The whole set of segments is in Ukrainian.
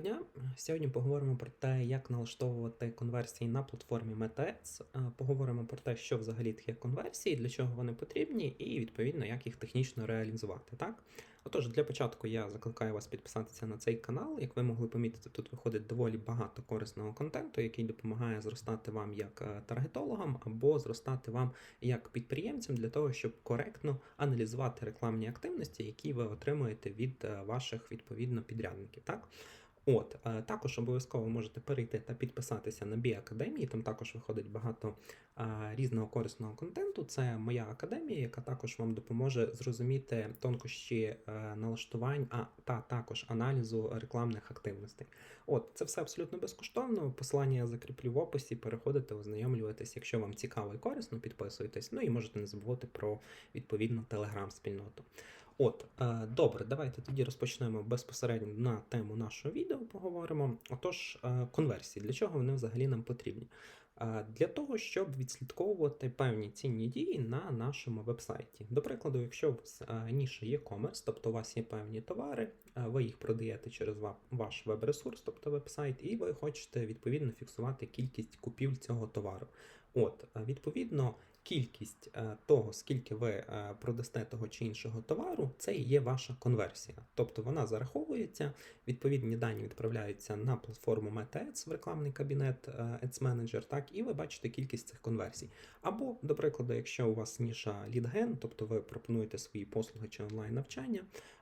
Дня. Сьогодні поговоримо про те, як налаштовувати конверсії на платформі. Е, Поговоримо про те, що взагалі таке конверсії, для чого вони потрібні, і відповідно як їх технічно реалізувати. Так, отож, для початку я закликаю вас підписатися на цей канал. Як ви могли помітити, тут виходить доволі багато корисного контенту, який допомагає зростати вам як е, таргетологам або зростати вам як підприємцям для того, щоб коректно аналізувати рекламні активності, які ви отримуєте від е, ваших відповідно підрядників. Так. От, е, також обов'язково можете перейти та підписатися на Бі Академії. Там також виходить багато е, різного корисного контенту. Це моя академія, яка також вам допоможе зрозуміти тонкощі е, налаштувань, а та також аналізу рекламних активностей. От, це все абсолютно безкоштовно. Посилання я закріплю в описі. Переходите, ознайомлюватись. Якщо вам цікаво і корисно, підписуйтесь. Ну і можете не забувати про відповідну телеграм-спільноту. От, е, добре, давайте тоді розпочнемо безпосередньо на тему нашого відео. Поговоримо. Отож, е, конверсії, для чого вони взагалі нам потрібні? Е, Для того, щоб відслідковувати певні цінні дії на нашому вебсайті. До прикладу, якщо у вас ніша є комерс, тобто у вас є певні товари, ви їх продаєте через ваш веб-ресурс, тобто веб-сайт, і ви хочете відповідно фіксувати кількість купівель цього товару. От, е, відповідно, кількість е, того, скільки ви е, продасте того чи іншого товару, це і є ваша конверсія. Тобто вона зараховується, відповідні дані відправляються на платформу MetaAds в рекламний кабінет е, Ads Manager, так, і ви бачите кількість цих конверсій. Або, до прикладу, якщо у вас ніша лідген, тобто ви пропонуєте свої послуги чи онлайн навчання, а,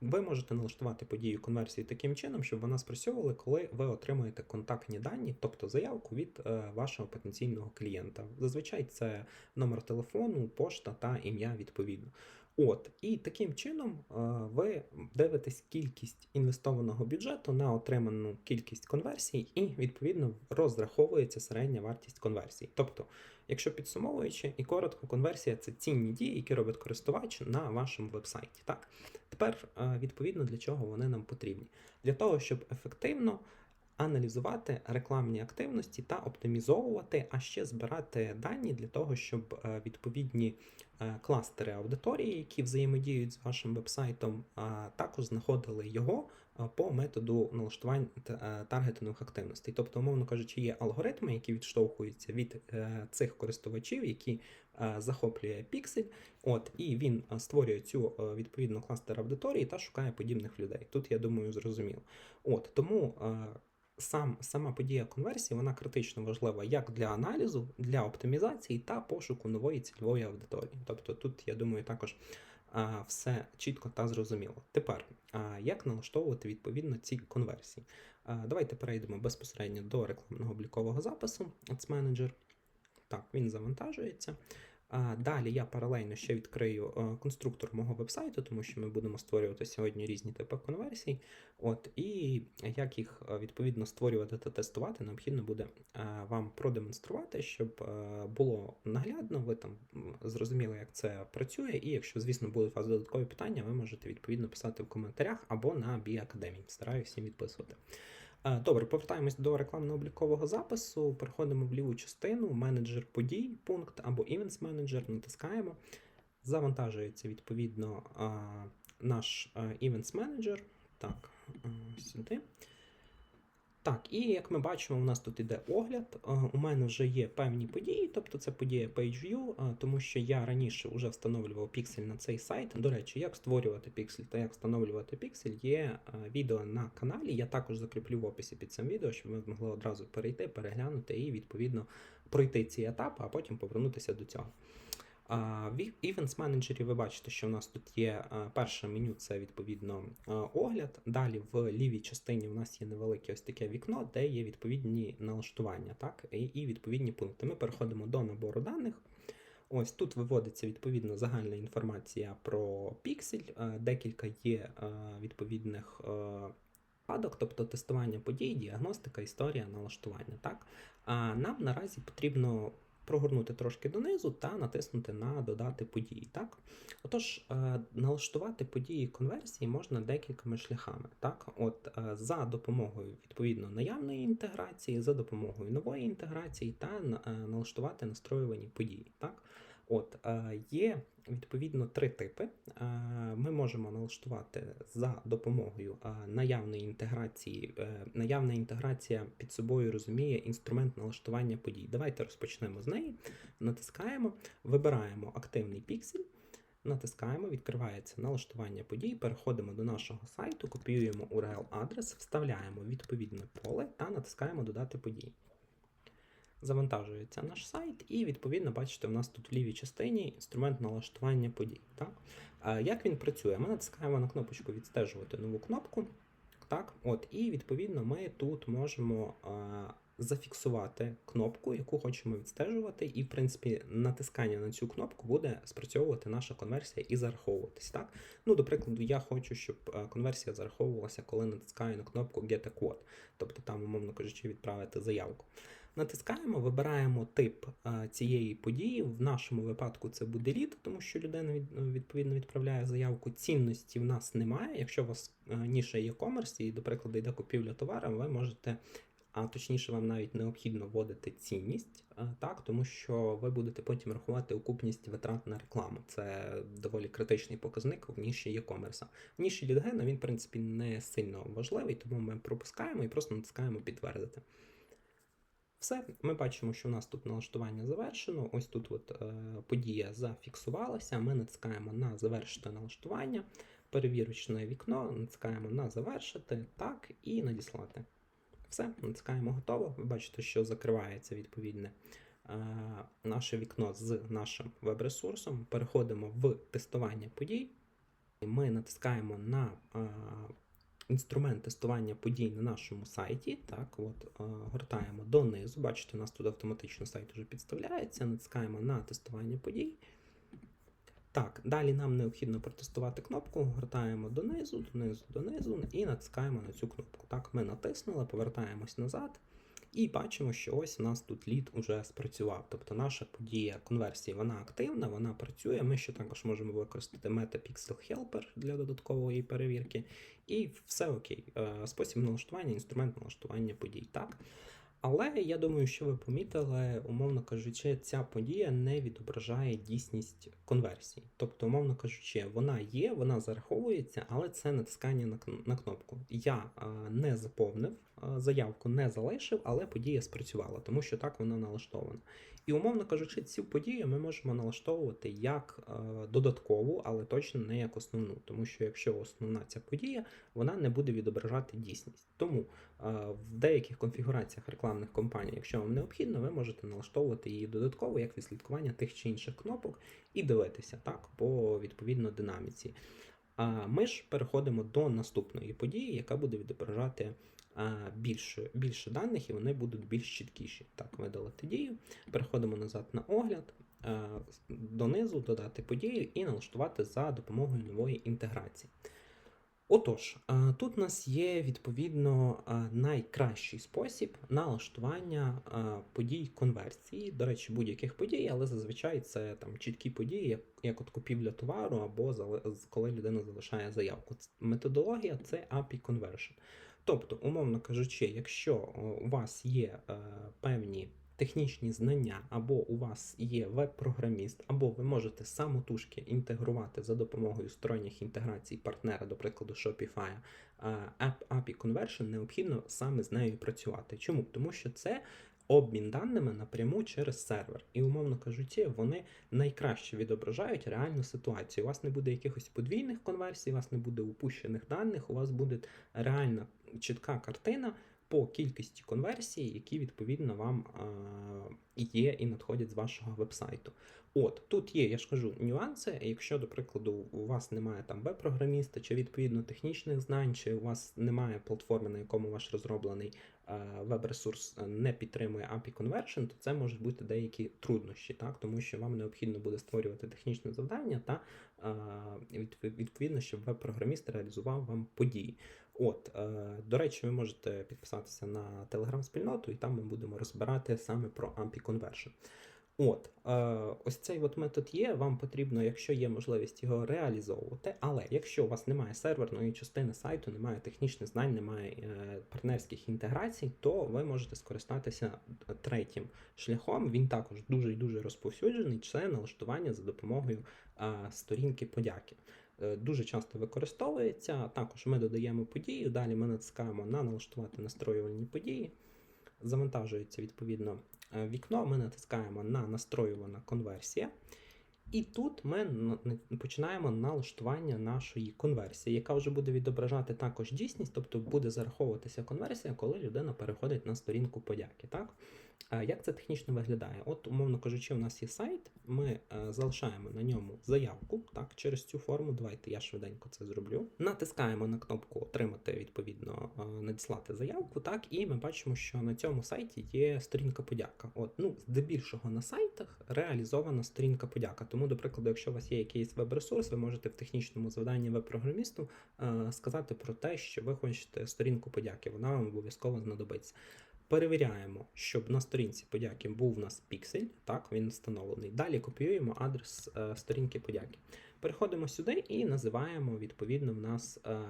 ви можете налаштувати подію конверсії таким чином, щоб вона спрацьовувала, коли ви отримуєте контактні дані, тобто заявку від е, вашого потенційного клієнта. Зазвичай це номер телефону, пошта та ім'я відповідно. От, і таким чином е, ви дивитесь кількість інвестованого бюджету на отриману кількість конверсій, і відповідно розраховується середня вартість конверсії. Тобто, якщо підсумовуючи і коротко, конверсія це цінні дії, які робить користувач на вашому вебсайті. Так, тепер е, відповідно для чого вони нам потрібні? Для того, щоб ефективно аналізувати рекламні активності та оптимізовувати, а ще збирати дані для того, щоб е, відповідні е, кластери аудиторії, які взаємодіють з вашим вебсайтом, також знаходили його по методу налаштувань е, таргетингових активностей. Тобто, умовно кажучи, є алгоритми, які відштовхуються від е, цих користувачів, які е, захоплює піксель, от і він е, створює цю е, відповідну кластер аудиторії та шукає подібних людей. Тут я думаю, зрозуміло. От тому. е, Сам, сама подія конверсії вона критично важлива як для аналізу, для оптимізації та пошуку нової цільової аудиторії. Тобто тут, я думаю, також все чітко та зрозуміло. Тепер, як налаштовувати відповідно ці конверсії? Давайте перейдемо безпосередньо до рекламного облікового запису Ads Manager. Так, він завантажується. Далі я паралельно ще відкрию е, конструктор мого вебсайту, тому що ми будемо створювати сьогодні різні типи конверсій. От, і як їх е, відповідно створювати та тестувати, необхідно буде е, вам продемонструвати, щоб було наглядно, ви там зрозуміли, як це працює. І якщо, звісно, будуть у вас додаткові питання, ви можете відповідно писати в коментарях або на Біакадемії. Стараюся всім відписувати. Е, Добре, повертаємось до рекламно-облікового запису. Переходимо в ліву частину, менеджер подій, пункт або Events Manager, натискаємо. Завантажується відповідно наш Events Manager. Так, сюди. Так, і як ми бачимо, у нас тут іде огляд. Е, У мене вже є певні події, тобто це подія PageView, е, тому що я раніше вже встановлював піксель на цей сайт. До речі, як створювати піксель та як встановлювати піксель, є е, відео на каналі. Я також закріплю в описі під цим відео, щоб ви змогли одразу перейти, переглянути і відповідно пройти ці етапи, а потім повернутися до цього. В Manager ви бачите, що у нас тут є перше меню, це відповідно огляд. Далі в лівій частині у нас є невелике ось таке вікно, де є відповідні налаштування, так, і, відповідні пункти. Ми переходимо до набору даних. Ось тут виводиться відповідно загальна інформація про піксель, декілька є відповідних випадок, тобто тестування подій, діагностика, історія, налаштування. Так? А нам наразі потрібно прогорнути трошки донизу та натиснути на додати події. Так? Отож, е, налаштувати події конверсії можна декількома шляхами. Так? От, е, за допомогою відповідно наявної інтеграції, за допомогою нової інтеграції та е, налаштувати настроювані події. Так? От е, є відповідно три типи. Е, Ми можемо налаштувати за допомогою е, наявної інтеграції. Наявна інтеграція під собою розуміє інструмент налаштування подій. Давайте розпочнемо з неї. Натискаємо, вибираємо активний піксель. Натискаємо, відкривається налаштування подій, переходимо до нашого сайту, копіюємо URL-адрес, вставляємо відповідне поле та натискаємо Додати події. Завантажується наш сайт, і відповідно, бачите, у нас тут в лівій частині інструмент налаштування подій. Так? Як він працює? Ми натискаємо на кнопочку Відстежувати нову кнопку. Так? От, І відповідно ми тут можемо зафіксувати кнопку, яку хочемо відстежувати, і, в принципі, натискання на цю кнопку буде спрацьовувати наша конверсія і зараховуватись. Так? Ну, До прикладу, я хочу, щоб конверсія зараховувалася, коли натискаю на кнопку Get a Code, тобто там, умовно кажучи, відправити заявку. Натискаємо, вибираємо тип цієї події. В нашому випадку це буде лід, тому що людина відповідно відправляє заявку. Цінності в нас немає. Якщо у вас а, ніша є комерс і, до прикладу, йде купівля товару, ви можете, а точніше, вам навіть необхідно вводити цінність, так, тому що ви будете потім рахувати окупність витрат на рекламу. Це доволі критичний показник в ніші комерса. В ніші лідгена він, в принципі, не сильно важливий, тому ми пропускаємо і просто натискаємо підтвердити. Все, ми бачимо, що у нас тут налаштування завершено. Ось тут от, е, подія зафіксувалася. Ми натискаємо на завершити налаштування, перевірочне вікно, натискаємо на завершити, так, і надіслати. Все, натискаємо готово. Ви бачите, що закривається відповідне е, наше вікно з нашим веб-ресурсом. Переходимо в тестування подій. Ми натискаємо на е, інструмент тестування подій на нашому сайті. Так, от е, гортаємо донизу. Бачите, у нас тут автоматично сайт вже підставляється. Натискаємо на тестування подій. Так, далі нам необхідно протестувати кнопку, гортаємо донизу, донизу, донизу і натискаємо на цю кнопку. Так, ми натиснули, повертаємось назад. І бачимо, що ось у нас тут лід уже спрацював. Тобто наша подія конверсії вона активна, вона працює. Ми ще також можемо використати MetaPixel Helper для додаткової перевірки. І все окей. Е, Спосіб налаштування, інструмент налаштування подій. Так. Але я думаю, що ви помітили, умовно кажучи, ця подія не відображає дійсність конверсії. Тобто, умовно кажучи, вона є, вона зараховується, але це натискання на кн- на кнопку. Я а, не заповнив заявку, не залишив, але подія спрацювала, тому що так вона налаштована. І умовно кажучи, цю подію ми можемо налаштовувати як е, додаткову, але точно не як основну. Тому що якщо основна ця подія, вона не буде відображати дійсність. Тому е, в деяких конфігураціях рекламних кампаній, якщо вам необхідно, ви можете налаштовувати її додатково як відслідкування тих чи інших кнопок і дивитися так по відповідно динаміці. А ми ж переходимо до наступної події, яка буде відображати більше, більше даних, і вони будуть більш чіткіші. Так, видалити дію. Переходимо назад на огляд, донизу додати подію і налаштувати за допомогою нової інтеграції. Отож, тут у нас є відповідно найкращий спосіб налаштування подій конверсії. До речі, будь-яких подій, але зазвичай це там чіткі події, як, як от купівля товару або коли людина залишає заявку. Методологія це API Conversion. Тобто, умовно кажучи, якщо у вас є е, певні технічні знання, або у вас є веб-програміст, або ви можете самотужки інтегрувати за допомогою сторонніх інтеграцій партнера, до прикладу, Shopify, API Conversion, необхідно саме з нею працювати. Чому? Тому що це обмін даними напряму через сервер. І, умовно кажучи, вони найкраще відображають реальну ситуацію. У вас не буде якихось подвійних конверсій, у вас не буде упущених даних, у вас буде реальна чітка картина по кількості конверсій, які відповідно вам є і надходять з вашого вебсайту. От тут є, я ж кажу, нюанси. Якщо, до прикладу, у вас немає там веб-програміста, чи відповідно технічних знань, чи у вас немає платформи, на якому ваш розроблений веб-ресурс е, не підтримує API Conversion, то це можуть бути деякі труднощі, так тому що вам необхідно буде створювати технічне завдання та відповідно, щоб веб-програміст реалізував вам події. От, е, до речі, ви можете підписатися на телеграм-спільноту, і там ми будемо розбирати саме про API Conversion. От, е, ось цей от метод є. Вам потрібно, якщо є можливість його реалізовувати. Але якщо у вас немає серверної частини сайту, немає технічних знань, немає е, партнерських інтеграцій, то ви можете скористатися третім шляхом. Він також дуже і дуже розповсюджений. Це налаштування за допомогою сторінки подяки. Е, Дуже часто використовується. Також ми додаємо подію. Далі ми натискаємо на налаштувати настроювальні події. Завантажується відповідно е, вікно. Ми натискаємо на настроювана конверсія. І тут ми на- на- починаємо налаштування нашої конверсії, яка вже буде відображати також дійсність, тобто буде зараховуватися конверсія, коли людина переходить на сторінку подяки. Так? Як це технічно виглядає? От, умовно кажучи, у нас є сайт, ми е, залишаємо на ньому заявку так, через цю форму. Давайте я швиденько це зроблю. Натискаємо на кнопку Отримати відповідно е, надіслати заявку. Так, і ми бачимо, що на цьому сайті є сторінка подяка. От, ну, здебільшого на сайтах реалізована сторінка подяка. Тому, до прикладу, якщо у вас є якийсь веб-ресурс, ви можете в технічному завданні веб-програмісту е, сказати про те, що ви хочете сторінку подяки. Вона вам обов'язково знадобиться. Перевіряємо, щоб на сторінці подяки був у нас піксель, так, він встановлений. Далі копіюємо адрес е, сторінки подяки. Переходимо сюди і називаємо відповідно в нас е,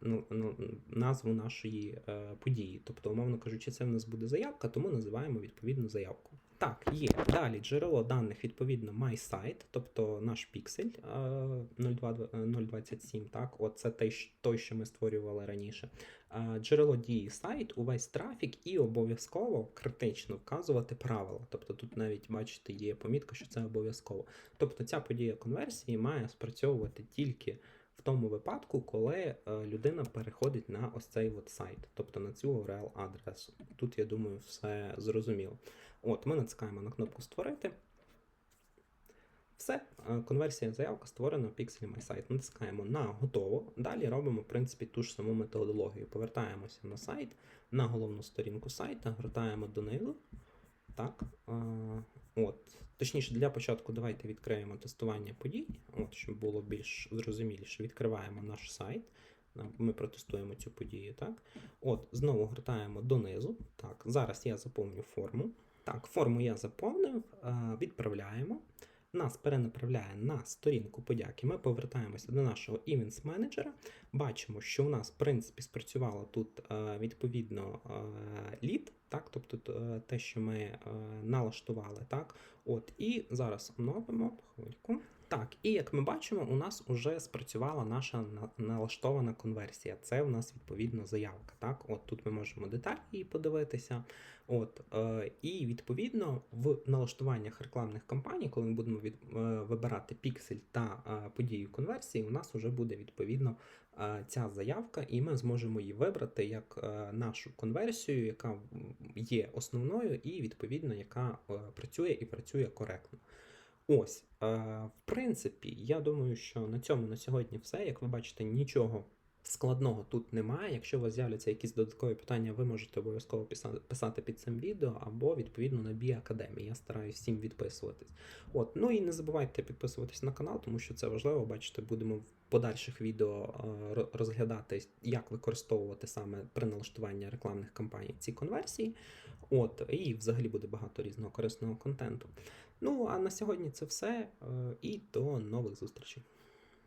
ну, ну, назву нашої е, події. Тобто, умовно кажучи, це в нас буде заявка, тому називаємо відповідну заявку. Так, є. Далі джерело даних, відповідно, MySite, тобто наш піксель е, 02, е, 027, так, от це той, той, що ми створювали раніше. Е, Джерело дії сайт, увесь трафік і обов'язково критично вказувати правила. Тобто тут навіть бачите, є помітка, що це обов'язково. Тобто ця подія конверсії має спрацьовувати тільки в тому випадку, коли е, людина переходить на ось цей от сайт, тобто на цю URL адресу. Тут я думаю, все зрозуміло. От, ми натискаємо на кнопку Створити. Все, е, конверсія заявка створена в Pixel My Site. Натискаємо на готово. Далі робимо, в принципі, ту ж саму методологію. Повертаємося на сайт, на головну сторінку сайта, гортаємо донизу. Так. е, От. Точніше, для початку давайте відкриємо тестування подій, от, щоб було більш зрозуміліше. Відкриваємо наш сайт. Ми протестуємо цю подію. Так. От, знову гортаємо донизу. Так, зараз я заповню форму. Так, форму я заповнив, е, відправляємо. Нас перенаправляє на сторінку подяки. Ми повертаємося до нашого Events менеджера. Бачимо, що у нас, в принципі, спрацювало тут е, відповідно е, лід, так, тобто те, що ми налаштували. Так, от, і зараз оновимо хвильку. Так, і як ми бачимо, у нас вже спрацювала наша налаштована конверсія. Це у нас відповідно заявка. Так, от тут ми можемо деталі її подивитися. От, е, і відповідно в налаштуваннях рекламних кампаній, коли ми будемо від, е, вибирати піксель та е, подію конверсії, у нас вже буде відповідно е, ця заявка, і ми зможемо її вибрати як е, нашу конверсію, яка є основною, і відповідно яка е, працює і працює коректно. Ось, в принципі, я думаю, що на цьому на сьогодні все. Як ви бачите, нічого складного тут немає. Якщо у вас з'являться якісь додаткові питання, ви можете обов'язково писати, під цим відео або відповідно на Бі Академії. Я стараюсь всім відписуватись. От, ну і не забувайте підписуватись на канал, тому що це важливо. Бачите, будемо в подальших відео розглядати, як використовувати саме при налаштуванні рекламних кампаній ці конверсії. От, і взагалі буде багато різного корисного контенту. Ну а на сьогодні це все. е, І до нових зустрічей.